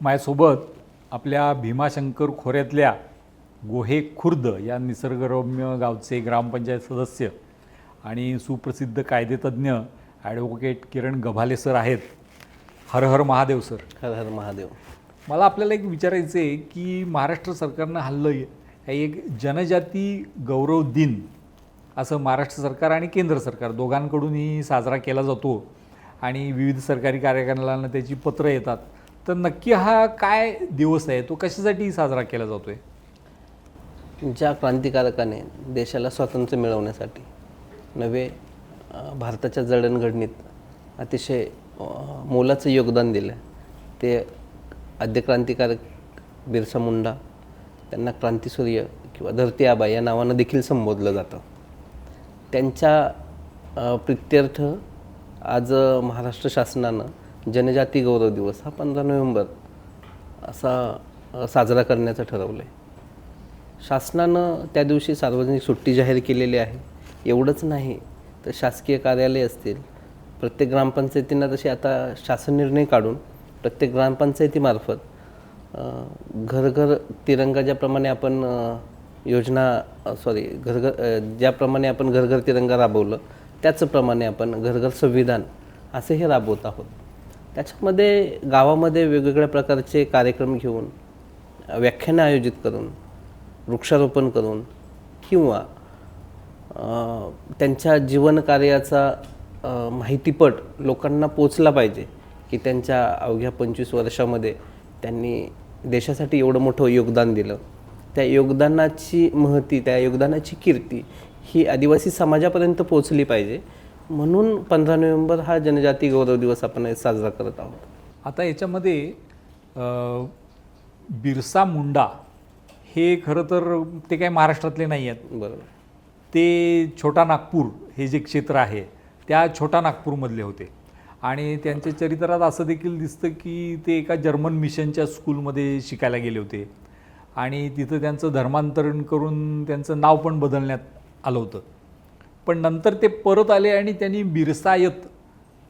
माझ्यासोबत आपल्या भीमाशंकर खोऱ्यातल्या गोहे खुर्द या निसर्गरम्य गावचे ग्रामपंचायत सदस्य आणि सुप्रसिद्ध कायदेतज्ञ ॲडव्होकेट किरण गभाले सर आहेत. हर हर महादेव सर. हर हर महादेव. मला आपल्याला एक विचारायचं आहे की महाराष्ट्र सरकारनं हल्लं एक जनजाती गौरव दिन असं महाराष्ट्र सरकार आणि केंद्र सरकार दोघांकडूनही साजरा केला जातो आणि विविध सरकारी कार्यक्रमांना त्याची पत्रं येतात. तर नक्की हा काय दिवस आहे? तो कशासाठी साजरा केला जातो आहे ज्या क्रांतिकारकाने देशाला स्वातंत्र्य मिळवण्यासाठी नवे भारताच्या जडणघडणीत अतिशय मोलाचं योगदान दिलं ते आद्य क्रांतिकारक बिरसा मुंडा त्यांना क्रांतीसूर्य किंवा धरती आबा या नावानं देखील संबोधलं जातं. त्यांच्या प्रित्यर्थ आज महाराष्ट्र शासनानं जनजाती गौरव दिवस हा पंधरा नोव्हेंबर असा साजरा करण्याचं ठरवलं आहे शासनानं त्या दिवशी सार्वजनिक सुट्टी जाहीर केलेली आहे. एवढंच नाही तर शासकीय कार्यालय असतील. प्रत्येक ग्रामपंचायतींना तसे आता शासन निर्णय काढून प्रत्येक ग्रामपंचायतीमार्फत घरघर तिरंगा ज्याप्रमाणे आपण योजना सॉरी घरघर ज्याप्रमाणे आपण घरघर तिरंगा राबवलं त्याचप्रमाणे आपण घरघर संविधान असे हे राबवत आहोत. त्याच्यामध्ये गावामध्ये वेगवेगळ्या प्रकारचे कार्यक्रम घेऊन व्याख्यानं आयोजित करून वृक्षारोपण करून किंवा त्यांच्या जीवनकार्याचा माहितीपट लोकांना पोचला पाहिजे की त्यांच्या अवघ्या पंचवीस वर्षामध्ये त्यांनी देशासाठी एवढं मोठं योगदान दिलं. त्या योगदानाची महती त्या योगदानाची कीर्ती ही आदिवासी समाजापर्यंत पोचली पाहिजे. म्हणून पंधरा नोव्हेंबर हा जनजाती गौरव दिवस आपण साजरा करत आहोत. आता याच्यामध्ये बिरसा मुंडा हे खरं तर ते काय महाराष्ट्रातले नाही आहेत. बरोबर. ते छोटा नागपूर हे जे क्षेत्र आहे त्या छोटा नागपूरमधले होते. आणि त्यांच्या चरित्रात असं देखील दिसतं की ते एका जर्मन मिशनच्या स्कूलमध्ये शिकायला गेले होते. आणि तिथं त्यांचं धर्मांतरण करून त्यांचं नाव पण बदलण्यात आलं होतं. पण नंतर ते परत आले आणि त्यांनी बिरसायत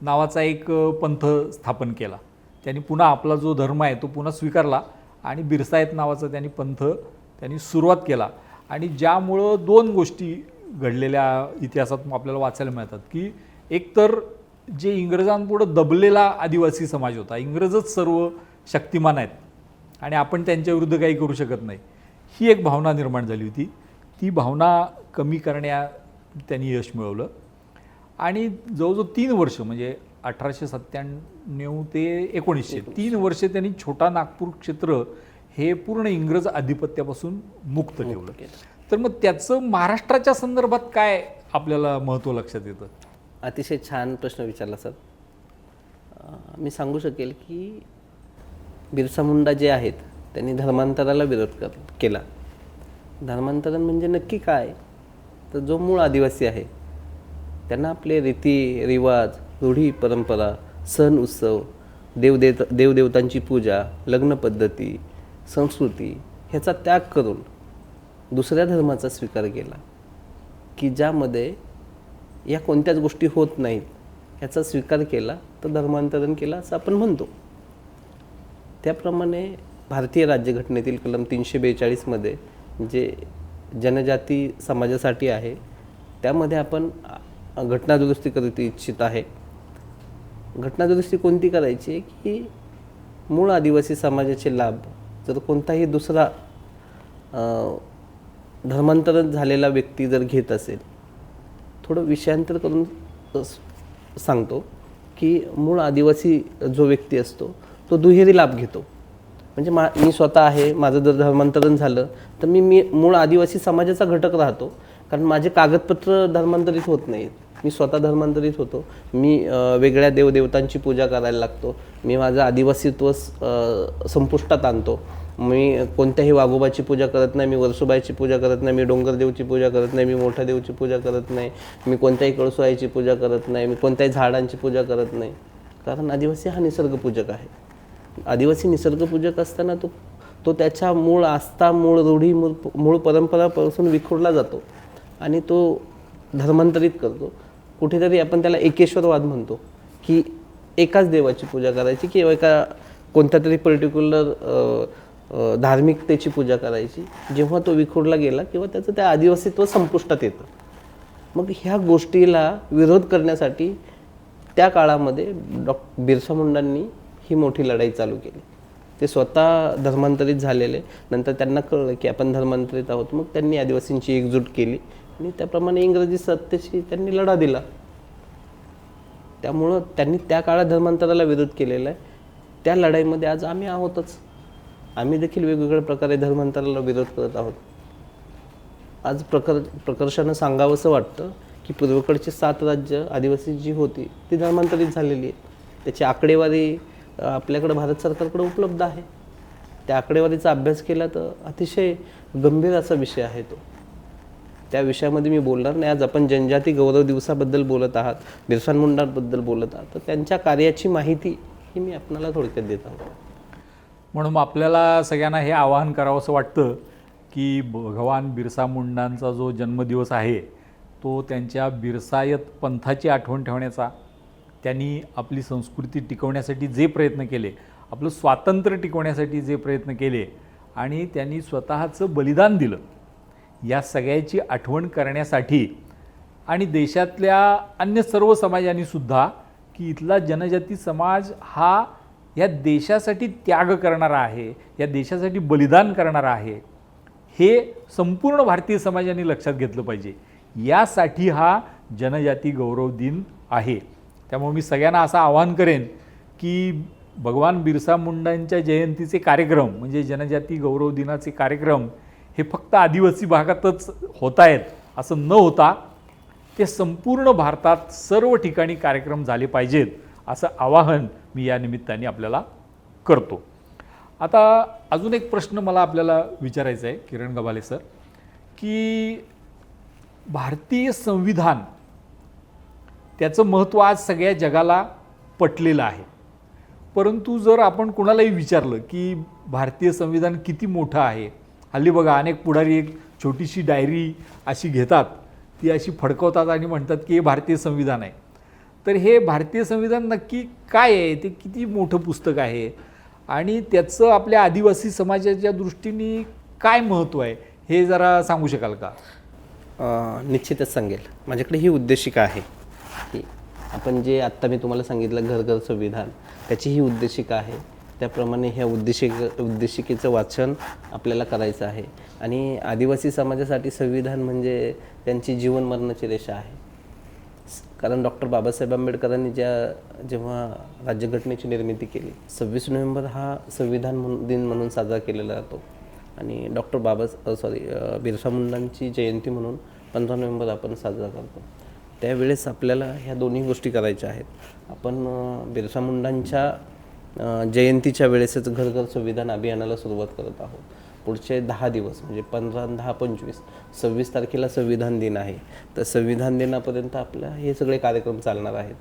नावाचा एक पंथ स्थापन केला. त्यांनी पुन्हा आपला जो धर्म आहे तो पुन्हा स्वीकारला आणि बिरसायत नावाचा त्यांनी पंथ त्यांनी सुरुवात केला. आणि ज्यामुळं दोन गोष्टी घडलेल्या इतिहासात आपल्याला वाचायला मिळतात की एकतर जे इंग्रजांपुढं दबलेला आदिवासी समाज होता इंग्रजच सर्व शक्तिमान आहेत आणि आपण त्यांच्याविरुद्ध काही करू शकत नाही ही एक भावना निर्माण झाली होती. ती भावना कमी करण्या त्यांनी यश मिळवलं. आणि जवळजवळ तीन वर्ष म्हणजे अठराशे सत्त्याण्णव ते एकोणीसशे तीन वर्ष त्यांनी छोटा नागपूर क्षेत्र हे पूर्ण इंग्रज आधिपत्यापासून मुक्त ठेवलं. तर मग त्याचं महाराष्ट्राच्या संदर्भात काय आपल्याला महत्त्व लक्षात येतं? अतिशय छान प्रश्न विचारला सर. मी सांगू शकेल की बिरसा मुंडा जे आहेत त्यांनी धर्मांतराला विरोध कर केला. धर्मांतरण म्हणजे नक्की काय? तर जो मूळ आदिवासी आहे त्यांना आपले रीती रिवाज रूढी परंपरा सण उत्सव देवदेव देवदेवतांची पूजा लग्न पद्धती संस्कृती ह्याचा त्याग करून दुसऱ्या धर्माचा स्वीकार केला. की ज्यामध्ये या कोणत्याच गोष्टी होत नाहीत ह्याचा स्वीकार केला तर धर्मांतरण केला असं आपण म्हणतो. त्याप्रमाणे भारतीय राज्यघटनेतील कलम तीनशे बेचाळीसमध्ये जे जनजाती समाजासाठी आहे. त्यामध्ये आपण घटनादुरुस्ती करू इच्छित आहे. घटनादुरुस्ती कोणती करायची? की मूळ आदिवासी समाजाचे लाभ. जर कोणताही दुसरा धर्मांतरण झालेला व्यक्ती जर घेत असेल थोडं विषयांतर करून सांगतो की मूळ आदिवासी जो व्यक्ती असतो तो दुहेरी लाभ घेतो. म्हणजे मा मी स्वतः आहे माझं जर धर्मांतरण झालं तर मी मी मूळ आदिवासी समाजाचा घटक राहतो. कारण माझे कागदपत्र धर्मांतरित होत नाहीत. मी स्वतः धर्मांतरित होतो. मी वेगळ्या देवदेवतांची पूजा करायला लागतो. मी माझं आदिवासीत्व संपुष्टात आणतो. मी कोणत्याही वाघोबाची पूजा करत नाही मी वर्सुबाईची पूजा करत नाही मी डोंगरदेवची पूजा करत नाही मी मोठ्या देवची पूजा करत नाही मी कोणत्याही कळसुआईची पूजा करत नाही मी कोणत्याही झाडांची पूजा करत नाही. कारण आदिवासी हा निसर्गपूजक आहे. आदिवासी निसर्गपूजक असताना तो तो त्याच्या मूळ आस्था मूळ रूढी मूळ मूळ परंपरापासून विखुरला जातो आणि तो धर्मांतरित करतो. कुठेतरी आपण त्याला एकेश्वरवाद म्हणतो की एकाच देवाची पूजा करायची किंवा एका कोणत्या तरी पर्टिक्युलर धार्मिकतेची पूजा करायची. जेव्हा तो विखुरला गेला किंवा त्याचं त्या आदिवासीत्व संपुष्टात येतं. मग ह्या गोष्टीला विरोध करण्यासाठी त्या काळामध्ये डॉ बिरसा मुंडांनी ही मोठी लढाई चालू केली. ते स्वतः धर्मांतरित झालेले. नंतर त्यांना कळलं की आपण धर्मांतरित आहोत. मग त्यांनी आदिवासींची एकजूट केली. आणि त्याप्रमाणे इंग्रजी सत्तेशी त्यांनी लढा दिला. त्यामुळं त्यांनी त्या काळात धर्मांतराला विरोध केलेला आहे. त्या लढाईमध्ये आज आम्ही आहोतच. आम्ही देखील वेगवेगळ्या प्रकारे धर्मांतराला विरोध करत आहोत. आज प्रकर प्रकर्षानं सांगावंसं वाटतं की पूर्वेकडची सात राज्य आदिवासी जी होती ती धर्मांतरित झालेली आहे त्याची आकडेवारी आपल्याकडं भारत सरकारकडे उपलब्ध आहे. त्या आकडेवारीचा अभ्यास केला तर अतिशय गंभीर असा विषय आहे तो. त्या विषयामध्ये मी बोलणार नाही. आज आपण जनजाती गौरव दिवसाबद्दल बोलत आहात बिरसा मुंडांबद्दल बोलत आहात तर त्यांच्या कार्याची माहिती ही मी आपणाला थोडक्यात देत आहोत. म्हणून आपल्याला सगळ्यांना हे आवाहन करावं असं वाटतं की भगवान बिरसा मुंडांचा जो जन्मदिवस आहे तो त्यांच्या बिरसायत पंथाची आठवण ठेवण्याचा त्यांनी आपली संस्कृती टिकवण्यासाठी जे प्रयत्न केले आपलं स्वातंत्र्य टिकवण्यासाठी जे प्रयत्न केले आणि त्यांनी स्वतःचं बलिदान दिलं या सगळ्याची आठवण करण्यासाठी आणि देशातल्या अन्य सर्व समाजांनी सुद्धा की इथला जनजाती समाज हा या देशासाठी त्याग करणारा आहे या देशासाठी बलिदान करणारा आहे हे संपूर्ण भारतीय समाजाने लक्षात घेतलं पाहिजे. यासाठी हा जनजाती गौरव दिन आहे. त्यामुळे मी सगळ्यांना असं आवाहन करेन की भगवान बिरसा मुंडांच्या जयंतीचे कार्यक्रम म्हणजे जनजाती गौरव दिनाचे कार्यक्रम हे फक्त आदिवासी भागातच होत आहेत असं न होता ते संपूर्ण भारतात सर्व ठिकाणी कार्यक्रम झाले पाहिजेत असं आवाहन मी या निमित्ताने आपल्याला करतो. आता अजून एक प्रश्न मला आपल्याला विचारायचा आहे किरण गबाले सर की भारतीय संविधान त्याचं महत्त्व आज सगळ्या जगाला पटलेलं आहे. परंतु जर आपण कोणालाही विचारलं की भारतीय संविधान किती मोठं आहे हल्ली बघा अनेक पुढारी एक छोटीशी डायरी अशी घेतात ती अशी फडकवतात आणि म्हणतात की हे भारतीय संविधान आहे. तर हे भारतीय संविधान नक्की काय आहे? ते किती मोठं पुस्तक आहे? आणि त्याचं आपल्या आदिवासी समाजाच्या दृष्टीने काय महत्त्व आहे? हे जरा सांगू शकाल का? निश्चितच सांगेल. माझ्याकडे ही उद्देशिका आहे. की आपण जे आत्ता मी तुम्हाला सांगितलं घर घर संविधान त्याची ही उद्देशिका आहे. त्याप्रमाणे ह्या उद्देशिक उद्देशिकेचं वाचन आपल्याला करायचं आहे. आणि आदिवासी समाजासाठी संविधान म्हणजे त्यांची जीवन मरणाची रेषा आहे. कारण डॉक्टर बाबासाहेब आंबेडकरांनी ज्या जेव्हा राज्यघटनेची निर्मिती केली सव्वीस नोव्हेंबर हा संविधान म्हणून दिन म्हणून साजरा केलेला जातो. आणि डॉक्टर बाबा सॉरी बिरसा मुंडांची जयंती म्हणून पंधरा नोव्हेंबर आपण साजरा करतो. त्यावेळेस आपल्याला ह्या दोन्ही गोष्टी करायच्या आहेत. आपण बिरसा मुंडांच्या जयंतीच्या वेळेसच घर घर संविधान अभियानाला सुरुवात करत आहोत. पुढचे दहा दिवस म्हणजे पंधरा दहा पंचवीस सव्वीस तारखेला संविधान दिन आहे. तर संविधान दिनापर्यंत आपल्या हे सगळे कार्यक्रम चालणार आहेत.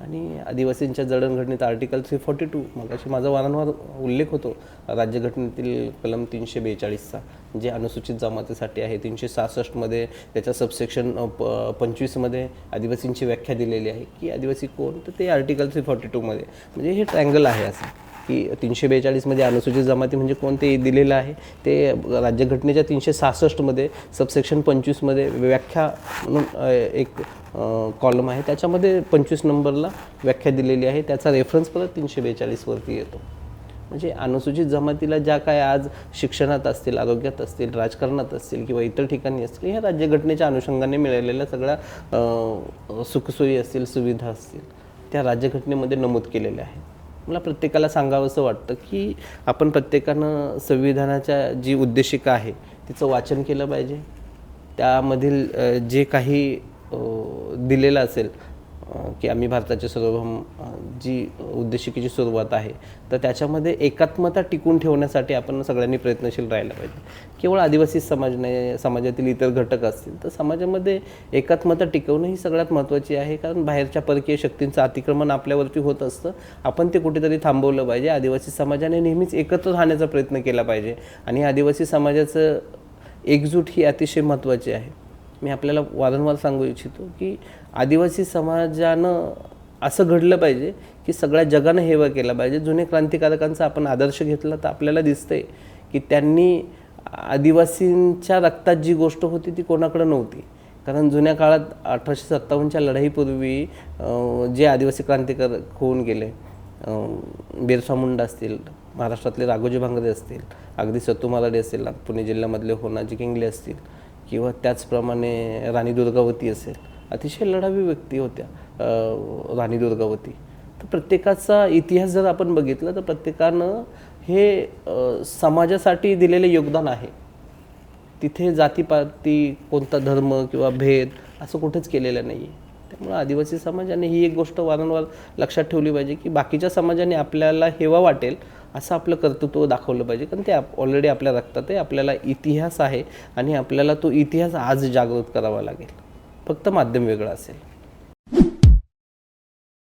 आणि आदिवासींच्या जडणघडणीत आर्टिकल थ्री फॉर्टी टू मगाशी माझा वारंवार उल्लेख होतो राज्यघटनेतील कलम तीनशे बेचाळीसचा जे अनुसूचित जमातीसाठी आहे तीनशे सहासष्टमध्ये त्याच्या सबसेक्शन प पंचवीसमध्ये आदिवासींची व्याख्या दिलेली आहे. की आदिवासी कोण? तर ते आर्टिकल थ्री फॉर्टी टूमध्ये म्हणजे हे ट्रँगल आहे असं. की तीनशे बेचाळीसमध्ये अनुसूचित जमाती म्हणजे कोणते दिलेलं आहे ते राज्यघटनेच्या तीनशे सहासष्टमध्ये सबसेक्शन पंचवीसमध्ये व्याख्या म्हणून एक कॉलम आहे. त्याच्यामध्ये पंचवीस नंबरला व्याख्या दिलेली आहे. त्याचा रेफरन्स परत तीनशे बेचाळीसवरती येतो. म्हणजे अनुसूचित जमातीला ज्या काय आज शिक्षणात असतील आरोग्यात असतील राजकारणात असतील किंवा इतर ठिकाणी असतील ह्या राज्यघटनेच्या अनुषंगाने मिळालेल्या सगळ्या सुखसोयी असतील सुविधा असतील त्या राज्यघटनेमध्ये नमूद केलेल्या आहेत. मला प्रत्येकाला सांगावंसं वाटतं की आपण प्रत्येकानं संविधानाच्या जी उद्देशिका आहे तिचं वाचन केलं पाहिजे. त्यामधील जे काही दिलेलं असेल की आम्ही भारताचे सार्वभौम जी उद्देशिकेची सुरुवात आहे तर त्याच्यामध्ये एकात्मता टिकून ठेवण्यासाठी आपण सगळ्यांनी प्रयत्नशील राहायला पाहिजे. केवळ आदिवासी समाज नाही समाजातील इतर घटक असतील तर समाजामध्ये एकात्मता टिकवणं ही सगळ्यात महत्त्वाची आहे. कारण बाहेरच्या परकीय शक्तींचं अतिक्रमण आपल्यावरती होत असतं. आपण ते कुठेतरी थांबवलं पाहिजे. आदिवासी समाजाने नेहमीच एकत्र राहण्याचा प्रयत्न केला पाहिजे. आणि आदिवासी समाजाचं एकजूट ही अतिशय महत्त्वाची आहे. मी आपल्याला वारंवार सांगू इच्छितो की आदिवासी समाजानं असं घडलं पाहिजे की सगळ्या जगानं हेवा केला पाहिजे. जुने क्रांतिकारकांचा आपण आदर्श घेतला तर आपल्याला दिसतंय की त्यांनी आदिवासींच्या रक्तात जी गोष्ट होती ती कोणाकडं नव्हती. कारण जुन्या काळात अठराशे सत्तावन्नच्या लढाईपूर्वी जे आदिवासी क्रांतिकारक होऊन गेले बिरसा मुंडा असतील महाराष्ट्रातले राघोजी भांगरे असतील अगदी सत्तू मालाडे असतील पुणे जिल्ह्यामधले होनाजी किंगले असतील किंवा त्याचप्रमाणे राणी दुर्गावती असेल अतिशय लढावी व्यक्ती होत्या राणी दुर्गावती. तर प्रत्येकाचा इतिहास जर आपण बघितला तर प्रत्येकानं हे समाजासाठी दिलेले योगदान आहे. तिथे जातीपाती कोणता धर्म किंवा भेद असं कुठेच केलेलं नाही आहे त्यामुळे आदिवासी समाजाने ही एक गोष्ट वारंवार लक्षात ठेवली पाहिजे की बाकीच्या समाजाने आपल्याला हेवा वाटेल असं आपलं कर्तृत्व दाखवलं पाहिजे. कारण ते ऑलरेडी आपल्या रक्तात आहे आपल्याला इतिहास आहे आणि आपल्याला तो इतिहास आज जागृत करावा लागेल. फक्त माध्यम वेगळं असेल.